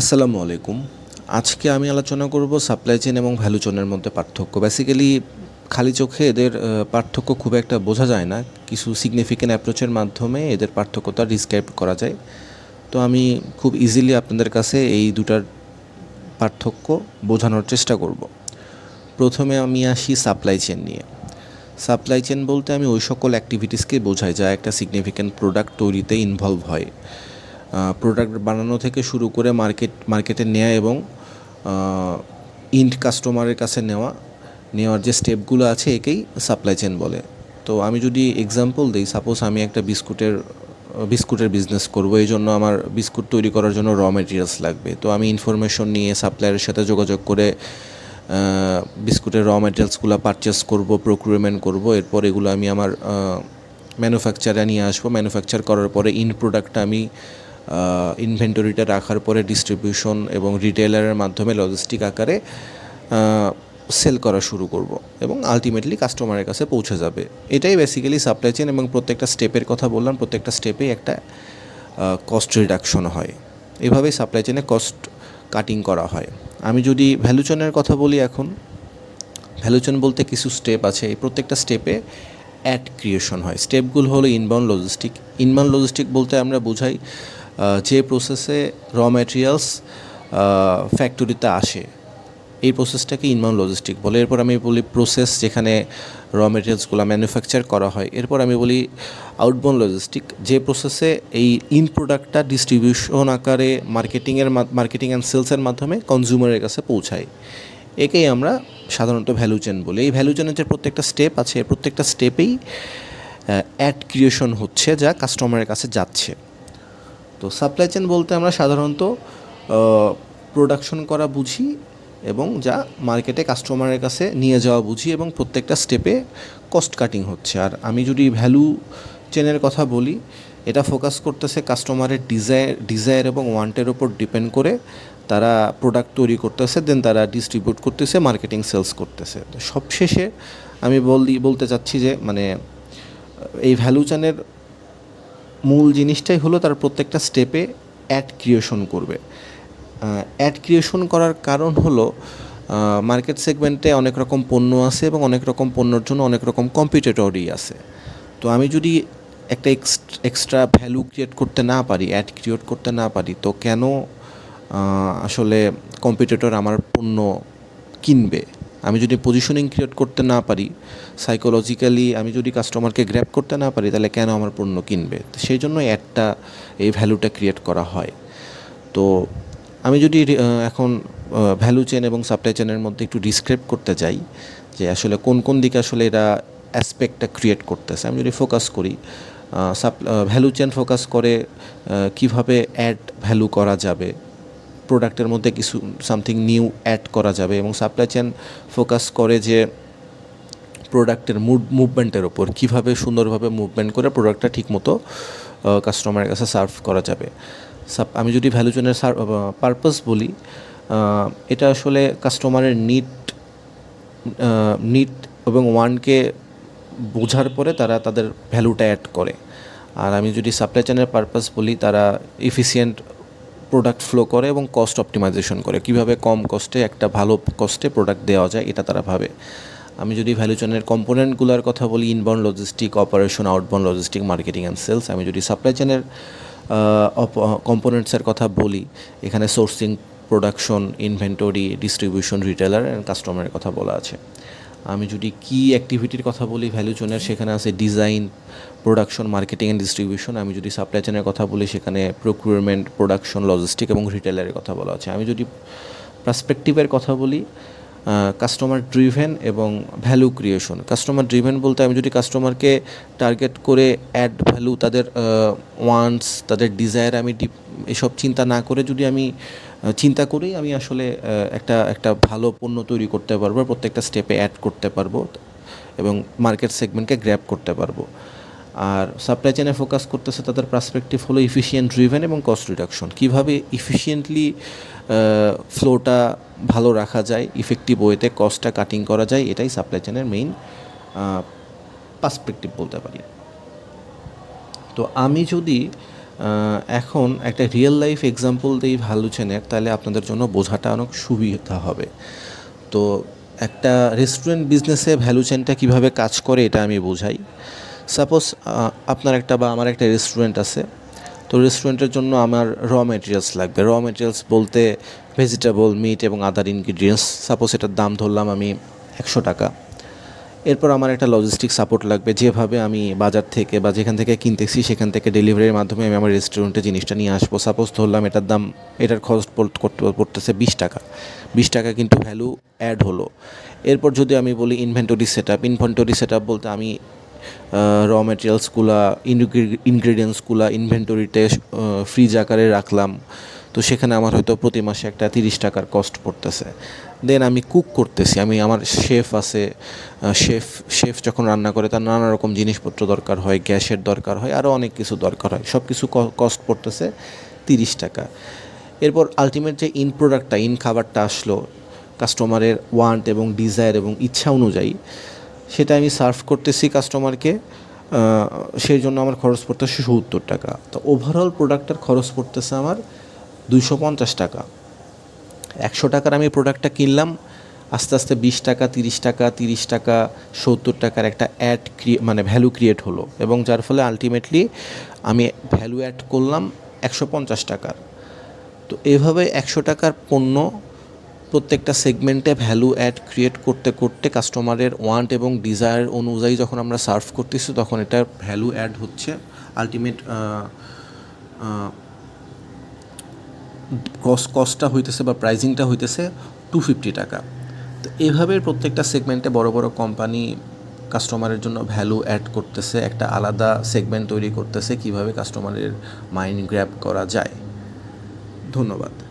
আসসালামু আলাইকুম। আজকে আমি আলোচনা করব সাপ্লাই চেন এবং ভ্যালু চেনের মধ্যে পার্থক্য। বেসিক্যালি খালি চোখে এদের পার্থক্য খুব একটা বোঝা যায় না। কিছু সিগনিফিক্যান্ট অ্যাপ্রোচের মাধ্যমে এদের পার্থক্যটা ডিসক্রাইব করা যায়। তো আমি খুব ইজিলি আপনাদের কাছে এই দুটার পার্থক্য বোঝানোর চেষ্টা করব। প্রথমে আমি আসি সাপ্লাই চেন নিয়ে। সাপ্লাই চেন বলতে আমি ওই সকল অ্যাক্টিভিটিসকে বোঝাই যা একটা সিগনিফিক্যান্ট প্রোডাক্ট তৈরিতে ইনভলভ হয়। প্রোডাক্ট বানানো থেকে শুরু করে মার্কেট মার্কেটে নেওয়া এবং ইন্ড কাস্টমারের কাছে নেওয়া, নেওয়ার যে স্টেপগুলো আছে একেই সাপ্লাই চেন বলে। তো আমি যদি এক্সাম্পল দিই সাপোজ আমি একটা বিস্কুটের বিস্কুটের বিজনেস করব, এই জন্য আমার বিস্কুট তৈরি করার জন্য র মেটেরিয়ালস লাগবে। তো আমি ইনফরমেশন নিয়ে সাপ্লায়ারের সাথে যোগাযোগ করে বিস্কুটের র মেটেরিয়ালসগুলো পারচেস করব প্রক্রিউরমেন্ট করব, এরপর এগুলো আমি আমার ম্যানুফ্যাকচারে নিয়ে আসব। ম্যানুফ্যাকচার করার পরে ইন প্রোডাক্টটা আমি ইনভেন্টরিটা রাখার পরে ডিস্ট্রিবিউশন এবং রিটেলারের মাধ্যমে লজিস্টিক আকারে সেল করা শুরু করব এবং আলটিমেটলি কাস্টমারের কাছে পৌঁছে যাবে। এটাই বেসিক্যালি সাপ্লাই চেন এবং প্রত্যেকটা স্টেপের কথা বললাম, প্রত্যেকটা স্টেপে একটা কস্ট রিডাকশন হয়। এভাবেই সাপ্লাই চেনে কস্ট কাটিং করা হয়। আমি যদি ভ্যালু চেনের কথা বলি এখন ভ্যালু চেন বলতে কিছু স্টেপ আছে। এই প্রত্যেকটা স্টেপে অ্যাড ক্রিয়েশন হয়। স্টেপগুলো হলো ইনবাউন্ড লজিস্টিক ইনবাউন্ড লজিস্টিক বলতে আমরা বোঝাই যে প্রসেসে র ম্যাটেরিয়ালস ফ্যাক্টরিতে আসে, এই প্রসেসটাকে ইনবাউন্ড লজিস্টিক বলে। এরপর আমি বলি প্রসেস যেখানে র মেটেরিয়ালসগুলো ম্যানুফ্যাকচার করা হয়। এরপর আমি বলি আউটবাউন্ড লজিস্টিক যে প্রসেসে এই ইন প্রোডাক্টটা ডিস্ট্রিবিউশন আকারে মার্কেটিংয়ের মার্কেটিং অ্যান্ড সেলসের মাধ্যমে কনজিউমারের কাছে পৌঁছায়। একেই আমরা সাধারণত ভ্যালু চেন বলি। এই ভ্যালু চেনের যে প্রত্যেকটা স্টেপ আছে, প্রত্যেকটা স্টেপেই অ্যাড ক্রিয়েশন হচ্ছে যা কাস্টমারের কাছে যাচ্ছে। তো সাপ্লাই চেন বলতে আমরা সাধারণত প্রোডাকশন করা বুঝি এবং যা মার্কেটে কাস্টমারের কাছে নিয়ে যাওয়া বুঝি এবং প্রত্যেকটা স্টেপে কস্ট কাটিং হচ্ছে। আর আমি যদি ভ্যালু চেনের কথা বলি, এটা ফোকাস করতেছে কাস্টমারের ডিজায়ার ডিজায়ার এবং ওয়ান্টের ওপর ডিপেন্ড করে তারা প্রোডাক্ট তৈরি করতেছে দেন তারা ডিস্ট্রিবিউট করতেছে মার্কেটিং সেলস করতেছে। তো সবশেষে আমি বলি বলতে চাচ্ছি যে মানে এই ভ্যালু চেনের মূল জিনিসটাই হলো তার প্রত্যেকটা স্টেপে অ্যাড ক্রিয়েশন করবে। অ্যাড ক্রিয়েশন করার কারণ হলো মার্কেট সেগমেন্টে অনেক রকম পণ্য আছে এবং অনেক রকম পণ্যর জন্য অনেক রকম কম্পিটিটরই আছে। তো আমি যদি একটা এক্সট্রা ভ্যালু ক্রিয়েট করতে না পারি অ্যাড ক্রিয়েট করতে না পারি, তো কেন আসলে কম্পিটিটর আমার পণ্য কিনবে? আমি যদি পজিশনিং ক্রিয়েট করতে না পারি সাইকোলজিক্যালি আমি যদি কাস্টমারকে গ্র্যাপ করতে না পারি, তাহলে কেন আমার পণ্য কিনবে? সেই জন্য অ্যাডটা এই ভ্যালুটা ক্রিয়েট করা হয়। তো আমি যদি এখন ভ্যালু চেন এবং সাপ্লাই চেনের মধ্যে একটু ডিসক্রাইব করতে যাই, যে আসলে কোন কোন দিকে আসলে এরা অ্যাসপেক্টটা ক্রিয়েট করতেছে, আমি যদি ফোকাস করি সাপ ভ্যালু চেন ফোকাস করে কীভাবে অ্যাড ভ্যালু করা যাবে প্রোডাক্টের মধ্যে কিছু সামথিং নিউ অ্যাড করা যাবে এবং সাপ্লাই চেন ফোকাস করে যে প্রোডাক্টের মুভ মুভমেন্টের ওপর কীভাবে সুন্দরভাবে মুভমেন্ট করে প্রোডাক্টটা ঠিকমতো কাস্টমারের কাছে সার্ভ করা যাবে। আমি যদি ভ্যালু চেনের পারপাস বলি এটা আসলে কাস্টমারের নিট নিট এবং ওয়ানকে বোঝার পরে তারা তাদের ভ্যালুটা অ্যাড করে। আর আমি যদি সাপ্লাই চেনের পারপাস বলি, তারা এফিসিয়েন্ট প্রোডাক্ট ফ্লো করে এবং কস্ট অপটিমাইজেশন করে। কীভাবে কম কস্টে একটা ভালো কস্টে প্রোডাক্ট দেওয়া যায়, এটা তারা ভাবে। আমি যদি ভ্যালু চেনের কম্পোনেন্টগুলোর কথা বলি inbound logistic operation outbound logistic marketing and sales আমি যদি সাপ্লাই চেনের কম্পোনেন্টসের কথা বলি, এখানে sourcing production inventory distribution retailer and কাস্টমারের কথা বলা আছে। আমি যদি কি অ্যাক্টিভিটির কথা বলি ভ্যালু চেনের সেখানে আছে design production marketing and distribution আমি যদি সাপ্লাই চেনের কথা বলি, সেখানে প্রোকিউরমেন্ট প্রোডাকশন লজিস্টিক এবং রিটেলারের কথা বলা আছে। আমি যদি পার্সপেক্টিভের কথা বলি কাস্টমার ড্রিভেন এবং ভ্যালু ক্রিয়েশন কাস্টমার ড্রিভেন বলতে আমি যদি কাস্টমারকে টার্গেট করে অ্যাড ভ্যালু তাদের ওয়ান্টস তাদের ডিজায়ার আমি এসব চিন্তা না করে যদি আমি চিন্তা করেই আমি আসলে একটা একটা ভালো পণ্য তৈরি করতে পারব, প্রত্যেকটা স্টেপে অ্যাড করতে পারব এবং মার্কেট সেগমেন্টকে গ্র্যাপ করতে পারব। আর সাপ্লাই চেনে ফোকাস করতেছে তাদের পার্সপেক্টিভ হলো ইফিসিয়েন্ট ড্রিভেন এবং কস্ট রিডাকশন কীভাবে ইফিসিয়েন্টলি ফ্লোটা ভালো রাখা যায় ইফেক্টিভ ওয়েতে কস্টটা কাটিং করা যায়, এটাই সাপ্লাই চেনের মেইন পার্সপেক্টিভ বলতে পারি। তো আমি যদি এখন একটা রিয়েল লাইফ এক্সাম্পল দিই ভ্যালু চেনের তাহলে আপনাদের জন্য বোঝাটা অনেক সুবিধা হবে। তো একটা রেস্টুরেন্ট বিজনেসে ভ্যালু চেনটা কীভাবে কাজ করে, এটা আমি বোঝাই। সাপোজ আপনার একটা বা আমার একটা রেস্টুরেন্ট আছে, তো রেস্টুরেন্টের জন্য আমার র মেটেরিয়ালস লাগবে। র মেটেরিয়ালস বলতে ভেজিটেবল মিট এবং আদার ইনগ্রিডিয়েন্টস সাপোজ এটার দাম ধরলাম আমি একশো টাকা। এরপর আমার একটা লজিস্টিক সাপোর্ট লাগবে। যেভাবে আমি বাজার থেকে বা যেখান থেকে কিনতেছি, সেখান থেকে ডেলিভারির মাধ্যমে আমি আমার রেস্টুরেন্টে জিনিসটা নিয়ে আসব। সাপোজ ধরলাম এটার দাম, এটার খরচ করতে পড়তেছে বিশ টাকা। বিশ টাকা কিন্তু ভ্যালু অ্যাড হলো। এরপর যদি আমি বলি inventory set up inventory set up বলতে আমি র মেটেরিয়ালসগুলো ইনগ্রিডিয়েন্টসগুলো ইনভেন্টরিতে ফ্রিজ আকারে রাখলাম। তো সেখানে আমার হয়তো প্রতি মাসে একটা তিরিশ টাকার কস্ট পড়তেছে। দেন আমি কুক করতেছি, আমি আমার শেফ আছে শেফ শেফ যখন রান্না করে তার নানা রকম জিনিসপত্র দরকার হয়, গ্যাসের দরকার হয় আরও অনেক কিছু দরকার হয়। সব কিছু কস্ট পড়তেছে তিরিশ টাকা। এরপর আলটিমেট যে ইন প্রোডাক্টটা ইন খাবারটা আসলো কাস্টমারের ওয়ান্ট এবং ডিজায়ার এবং ইচ্ছা অনুযায়ী, সেটা আমি সার্ভ করতেছি কাস্টমারকে সেই জন্য আমার খরচ পড়তেছে সত্তর টাকা। তো ওভারঅল প্রোডাক্টের খরচ পড়তেছে আমার দুইশো পঞ্চাশ টাকা। একশো টাকার আমি প্রোডাক্টটা কিনলাম, আস্তে আস্তে বিশ টাকা, তিরিশ টাকা তিরিশ টাকা, সত্তর টাকার একটা অ্যাড ক্রিয়ে মানে ভ্যালু ক্রিয়েট হলো এবং যার ফলে আলটিমেটলি আমি ভ্যালু অ্যাড করলাম একশো পঞ্চাশ টাকার। তো এভাবে একশো টাকার পণ্য প্রত্যেকটা সেগমেন্টে ভ্যালু অ্যাড ক্রিয়েট করতে করতে কাস্টমারের ওয়ান্ট এবং ডিজায়ার অনুযায়ী যখন আমরা সার্ভ করতেছি, তখন এটার ভ্যালু অ্যাড হচ্ছে। আলটিমেট কস্ট কস্টটা হইতেছে বা প্রাইজিংটা হইতেছে টু ফিফটি টাকা। তো এভাবে প্রত্যেকটা সেগমেন্টে বড় বড় কোম্পানি কাস্টমারের জন্য ভ্যালু অ্যাড করতেছে, একটা আলাদা সেগমেন্ট তৈরি করতেছে কীভাবে কাস্টমারের মাইন্ড গ্র্যাপ করা যায়। ধন্যবাদ।